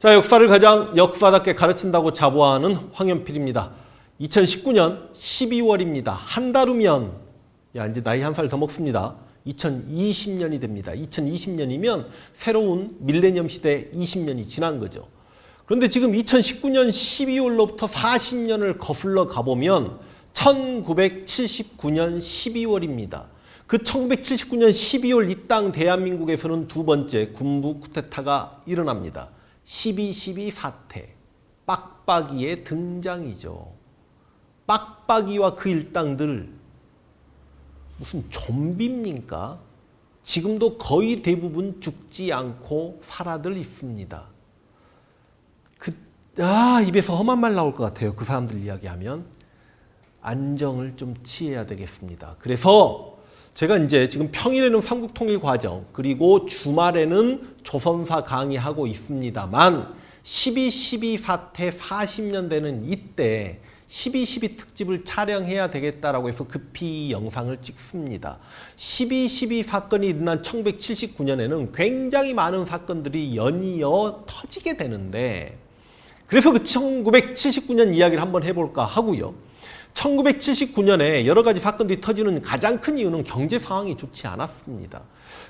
자, 역사를 가장 역사답게 가르친다고 자부하는 황현필입니다. 2019년 12월입니다. 한 달 후면, 야, 이제 나이 한 살 더 먹습니다. 2020년이 됩니다. 2020년이면 새로운 밀레니엄 시대 20년이 지난 거죠. 그런데 지금 2019년 12월로부터 40년을 거슬러 가보면 1979년 12월입니다. 그 1979년 12월 이 땅 대한민국에서는 두 번째 군부 쿠데타가 일어납니다. 12.12 사태, 빡빡이의 등장이죠. 빡빡이와 그 일당들 무슨 좀비입니까? 지금도 거의 대부분 죽지 않고 살아들 있습니다. 그, 아, 입에서 험한 말 나올 것 같아요. 그 사람들 이야기하면. 안정을 좀 취해야 되겠습니다. 그래서 제가 이제 지금 평일에는 삼국통일 과정, 그리고 주말에는 조선사 강의하고 있습니다만 12.12 사태 40년 되는 이때 12.12 특집을 촬영해야 되겠다라고 해서 급히 영상을 찍습니다. 12.12 사건이 일어난 1979년에는 굉장히 많은 사건들이 연이어 터지게 되는데 그래서 그 1979년 이야기를 한번 해볼까 하고요. 1979년에 여러 가지 사건들이 터지는 가장 큰 이유는 경제 상황이 좋지 않았습니다.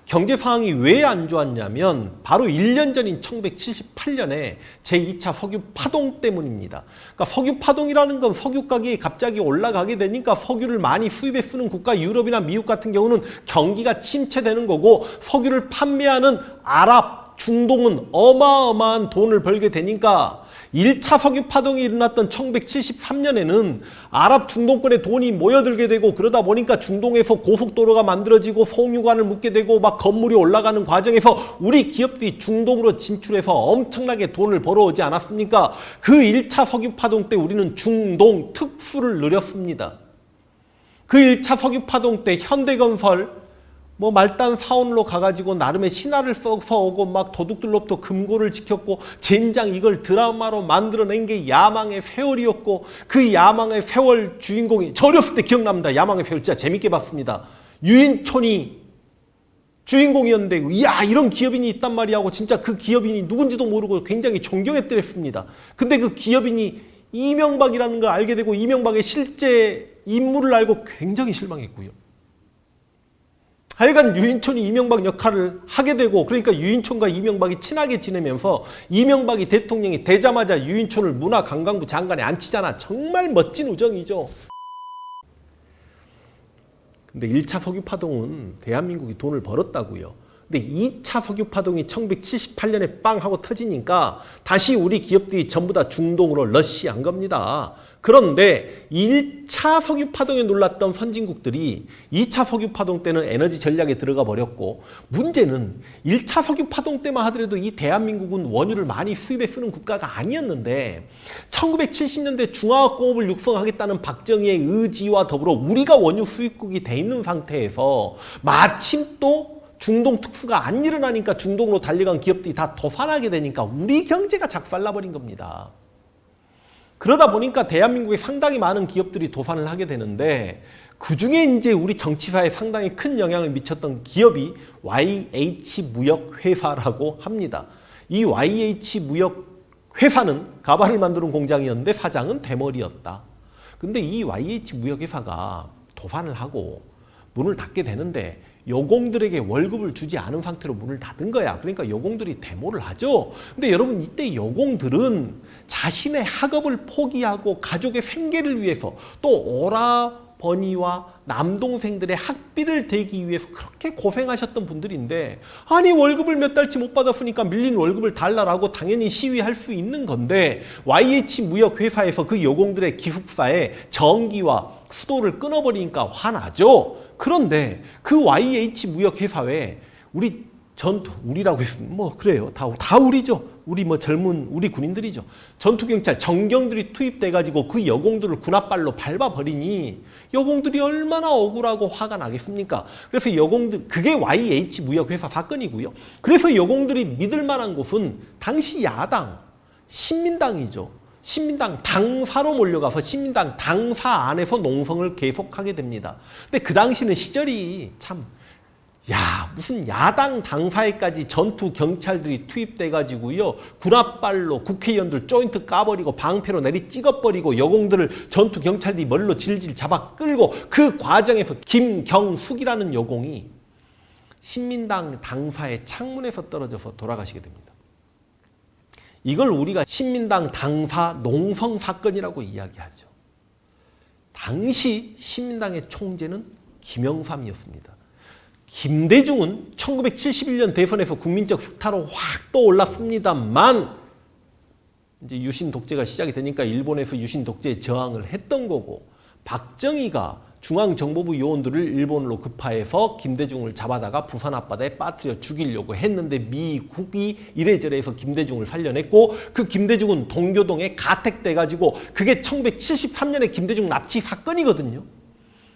경제 상황이 왜 안 좋았냐면 바로 1년 전인 1978년에 제2차 석유 파동 때문입니다. 그러니까 석유 파동이라는 건 석유 가격이 갑자기 올라가게 되니까 석유를 많이 수입해 쓰는 국가 유럽이나 미국 같은 경우는 경기가 침체되는 거고 석유를 판매하는 아랍, 중동은 어마어마한 돈을 벌게 되니까 1차 석유 파동이 일어났던 1973년에는 아랍 중동권에 돈이 모여들게 되고 그러다 보니까 중동에서 고속도로가 만들어지고 송유관을 묻게 되고 막 건물이 올라가는 과정에서 우리 기업들이 중동으로 진출해서 엄청나게 돈을 벌어오지 않았습니까? 그 1차 석유 파동 때 우리는 중동 특수를 누렸습니다. 그 1차 석유 파동 때 현대건설 뭐 말단 사원으로 가가지고 나름의 신화를 써서 오고 막 도둑들로부터 금고를 지켰고 젠장 이걸 드라마로 만들어낸 게 야망의 세월이었고 그 야망의 세월 주인공이 저 어렸을 때 기억납니다. 야망의 세월 진짜 재밌게 봤습니다. 유인촌이 주인공이었는데 이야 이런 기업인이 있단 말이야 하고 진짜 그 기업인이 누군지도 모르고 굉장히 존경했더랬습니다. 근데 그 기업인이 이명박이라는 걸 알게 되고 이명박의 실제 인물을 알고 굉장히 실망했고요. 하여간 유인촌이 이명박 역할을 하게 되고 그러니까 유인촌과 이명박이 친하게 지내면서 이명박이 대통령이 되자마자 유인촌을 문화관광부 장관에 앉히잖아. 정말 멋진 우정이죠. 근데 1차 석유 파동은 대한민국이 돈을 벌었다고요. 근데 2차 석유 파동이 1978년에 빵 하고 터지니까 다시 우리 기업들이 전부 다 중동으로 러시한 겁니다. 그런데 1차 석유 파동에 놀랐던 선진국들이 2차 석유 파동 때는 에너지 전략에 들어가 버렸고 문제는 1차 석유 파동 때만 하더라도 이 대한민국은 원유를 많이 수입해 쓰는 국가가 아니었는데 1970년대 중화학공업을 육성하겠다는 박정희의 의지와 더불어 우리가 원유 수입국이 돼 있는 상태에서 마침 또 중동 특수가 안 일어나니까 중동으로 달려간 기업들이 다 도산하게 되니까 우리 경제가 작살나버린 겁니다. 그러다 보니까 대한민국에 상당히 많은 기업들이 도산을 하게 되는데 그 중에 이제 우리 정치사에 상당히 큰 영향을 미쳤던 기업이 YH 무역회사라고 합니다. 이 YH 무역회사는 가발을 만드는 공장이었는데 사장은 대머리였다. 근데 이 YH 무역회사가 도산을 하고 문을 닫게 되는데 여공들에게 월급을 주지 않은 상태로 문을 닫은 거야. 그러니까 여공들이 데모를 하죠. 근데 여러분 이때 여공들은 자신의 학업을 포기하고 가족의 생계를 위해서 또 오라버니와 남동생들의 학비를 대기 위해서 그렇게 고생하셨던 분들인데 아니 월급을 몇 달치 못 받았으니까 밀린 월급을 달라라고 당연히 시위할 수 있는 건데 YH 무역회사에서 그 여공들의 기숙사에 전기와 수도를 끊어버리니까 화나죠. 그런데 그 YH 무역회사에 우리 전투 우리라고 했으면 뭐 그래요. 다, 다 우리죠. 우리 뭐 젊은 우리 군인들이죠. 전투 경찰 정경들이 투입돼 가지고 그 여공들을 군합발로 밟아 버리니 여공들이 얼마나 억울하고 화가 나겠습니까? 그래서 여공들 그게 YH 무역회사 사건이고요. 그래서 여공들이 믿을 만한 곳은 당시 야당 신민당이죠 신민당 당사로 몰려가서 신민당 당사 안에서 농성을 계속하게 됩니다. 근데 그 당시는 시절이 참 야 무슨 야당 당사에까지 전투 경찰들이 투입돼 가지고요 군합발로 국회의원들 조인트 까버리고 방패로 내리 찍어버리고 여공들을 전투 경찰들이 멀로 질질 잡아 끌고 그 과정에서 김경숙이라는 여공이 신민당 당사의 창문에서 떨어져서 돌아가시게 됩니다. 이걸 우리가 신민당 당사 농성 사건이라고 이야기하죠. 당시 신민당의 총재는 김영삼이었습니다. 김대중은 1971년 대선에서 국민적 스타로 확 떠올랐습니다만 이제 유신 독재가 시작이 되니까 일본에서 유신 독재에 저항을 했던 거고 박정희가 중앙정보부 요원들을 일본으로 급파해서 김대중을 잡아다가 부산 앞바다에 빠뜨려 죽이려고 했는데 미국이 이래저래 해서 김대중을 살려냈고 그 김대중은 동교동에 가택돼 가지고 그게 1973년에 김대중 납치 사건이거든요.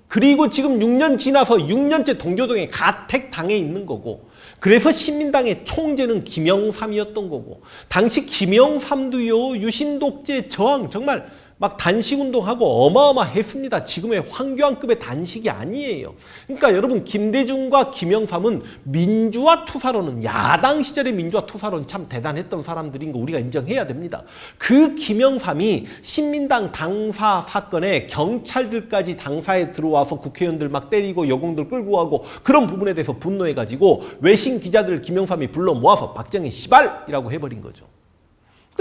그리고 지금 6년 지나서 6년째 동교동에 가택 당해 있는 거고 그래서 신민당의 총재는 김영삼이었던 거고 당시 김영삼도요 유신 독재 저항 정말 막 단식 운동하고 어마어마했습니다. 지금의 황교안급의 단식이 아니에요. 그러니까 여러분 김대중과 김영삼은 민주화 투사로는 야당 시절의 민주화 투사로는 참 대단했던 사람들인 거 우리가 인정해야 됩니다. 그 김영삼이 신민당 당사 사건에 경찰들까지 당사에 들어와서 국회의원들 막 때리고 여공들 끌고 가고 그런 부분에 대해서 분노해가지고 외신 기자들 김영삼이 불러 모아서 박정희 시발이라고 해버린 거죠.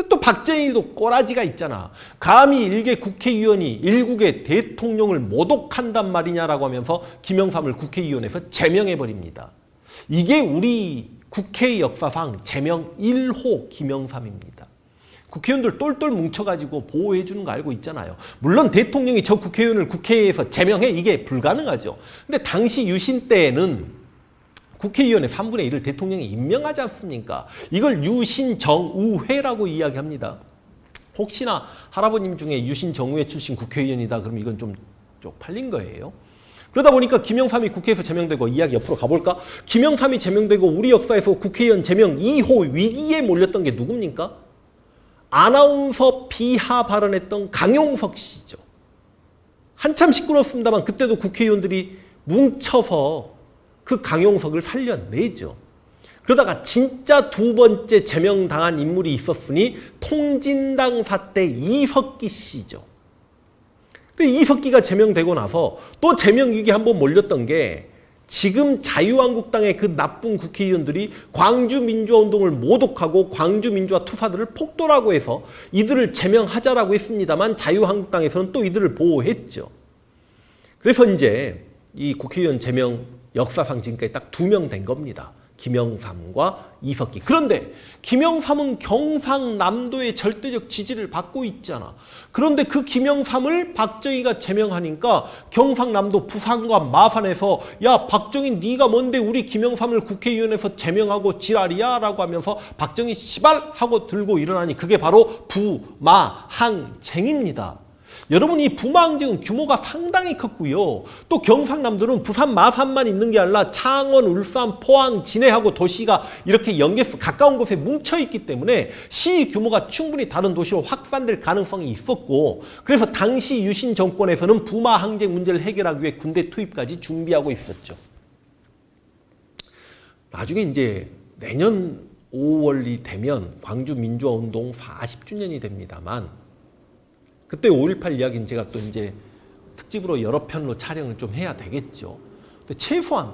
또 박정희도 꼬라지가 있잖아. 감히 일개 국회의원이 일국의 대통령을 모독한단 말이냐라고 하면서 김영삼을 국회의원에서 제명해버립니다. 이게 우리 국회 역사상 제명 1호 김영삼입니다. 국회의원들 똘똘 뭉쳐가지고 보호해주는 거 알고 있잖아요. 물론 대통령이 저 국회의원을 국회에서 제명해 이게 불가능하죠. 근데 당시 유신 때에는 국회의원의 3분의 1을 대통령이 임명하지 않습니까? 이걸 유신정우회라고 이야기합니다. 혹시나 할아버님 중에 유신정우회 출신 국회의원이다 그러면 이건 좀 쪽팔린 거예요. 그러다 보니까 김영삼이 국회에서 제명되고 이야기 옆으로 가볼까? 김영삼이 제명되고 우리 역사에서 국회의원 제명 2호 위기에 몰렸던 게 누굽니까? 아나운서 비하 발언했던 강용석 씨죠. 한참 시끄럽습니다만 그때도 국회의원들이 뭉쳐서 그 강용석을 살려내죠. 그러다가 진짜 두 번째 제명당한 인물이 있었으니 통진당 사태 이석기 씨죠. 그 이석기가 제명되고 나서 또 제명위기 한번 몰렸던 게 지금 자유한국당의 그 나쁜 국회의원들이 광주민주화운동을 모독하고 광주민주화 투사들을 폭도라고 해서 이들을 제명하자라고 했습니다만 자유한국당에서는 또 이들을 보호했죠. 그래서 이제 이 국회의원 제명 역사상 지금까지 딱 두 명 된 겁니다. 김영삼과 이석기. 그런데 김영삼은 경상남도의 절대적 지지를 받고 있잖아. 그런데 그 김영삼을 박정희가 제명하니까 경상남도 부산과 마산에서 야 박정희 네가 뭔데 우리 김영삼을 국회의원에서 제명하고 지랄이야 라고 하면서 박정희 시발 하고 들고 일어나니 그게 바로 부마항쟁입니다. 여러분 이 부망지은 규모가 상당히 컸고요. 또 경상남도는 부산 마산만 있는 게 아니라 창원, 울산, 포항, 진해하고 도시가 이렇게 연계 가까운 곳에 뭉쳐 있기 때문에 시 규모가 충분히 다른 도시로 확산될 가능성이 있었고 그래서 당시 유신 정권에서는 부마 항쟁 문제를 해결하기 위해 군대 투입까지 준비하고 있었죠. 나중에 이제 내년 5월이 되면 광주 민주화 운동 40주년이 됩니다만 그때 5.18 이야기는 제가 또 이제 특집으로 여러 편으로 촬영을 좀 해야 되겠죠. 근데 최소한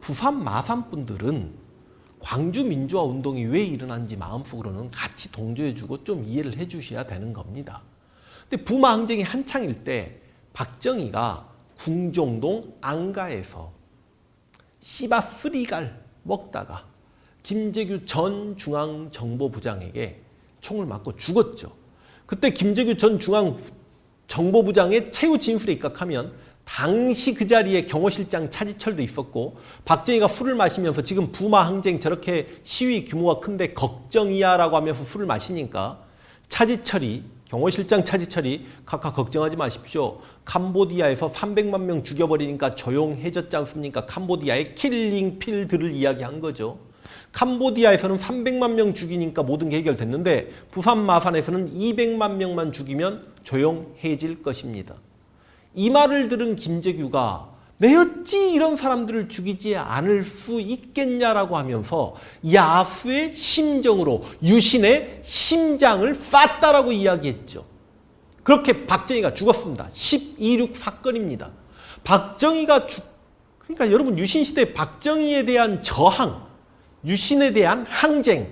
부산 마산 분들은 광주 민주화 운동이 왜 일어난지 마음속으로는 같이 동조해주고 좀 이해를 해주셔야 되는 겁니다. 근데 부마 항쟁이 한창일 때 박정희가 궁정동 안가에서 씨바 쓰리갈 먹다가 김재규 전 중앙정보부장에게 총을 맞고 죽었죠. 그때 김재규 전 중앙 정보부장의 최후 진술에 입각하면 당시 그 자리에 경호실장 차지철도 있었고 박정희가 술을 마시면서 지금 부마 항쟁 저렇게 시위 규모가 큰데 걱정이야라고 하면서 술을 마시니까 차지철이 경호실장 차지철이 각하 걱정하지 마십시오. 캄보디아에서 300만 명 죽여버리니까 조용해졌지 않습니까? 캄보디아의 킬링 필드를 이야기한 거죠. 캄보디아에서는 300만 명 죽이니까 모든 게 해결됐는데 부산 마산에서는 200만 명만 죽이면 조용해질 것입니다. 이 말을 들은 김재규가 내 어찌 이런 사람들을 죽이지 않을 수 있겠냐라고 하면서 야수의 심정으로 유신의 심장을 쌌다라고 이야기했죠. 그렇게 박정희가 죽었습니다. 12.6 사건입니다. 박정희가 죽, 그러니까 여러분 유신 시대 박정희에 대한 저항, 유신에 대한 항쟁,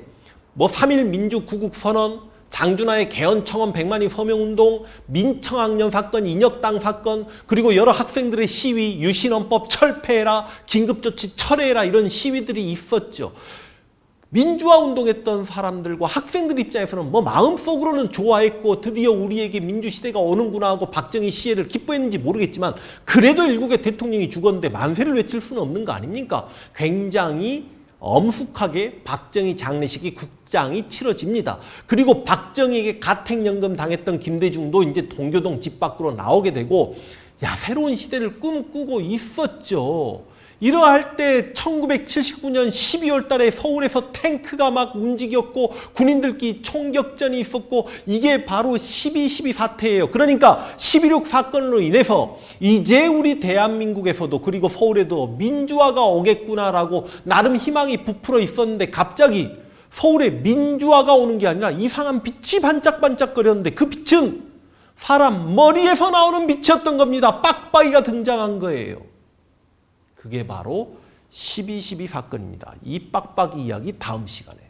뭐 3.1 민주 구국 선언, 장준하의 개헌 청원 100만이 서명 운동, 민청학년 사건, 인혁당 사건, 그리고 여러 학생들의 시위, 유신헌법 철폐해라, 긴급조치 철회해라 이런 시위들이 있었죠. 민주화 운동했던 사람들과 학생들 입장에서는 뭐 마음속으로는 좋아했고 드디어 우리에게 민주시대가 오는구나 하고 박정희 시해를 기뻐했는지 모르겠지만 그래도 일국의 대통령이 죽었는데 만세를 외칠 수는 없는 거 아닙니까? 굉장히 엄숙하게 박정희 장례식이 국장이 치러집니다. 그리고 박정희에게 가택연금 당했던 김대중도 이제 동교동 집 밖으로 나오게 되고 야 새로운 시대를 꿈꾸고 있었죠. 이러할 때 1979년 12월 달에 서울에서 탱크가 막 움직였고 군인들끼리 총격전이 있었고 이게 바로 12.12 사태예요. 그러니까 11.6 사건으로 인해서 이제 우리 대한민국에서도 그리고 서울에도 민주화가 오겠구나라고 나름 희망이 부풀어 있었는데 갑자기 서울에 민주화가 오는 게 아니라 이상한 빛이 반짝반짝거렸는데 그 빛은 사람 머리에서 나오는 빛이었던 겁니다. 빡빡이가 등장한 거예요. 그게 바로 12.12 사건입니다. 이 빡빡이 이야기 다음 시간에.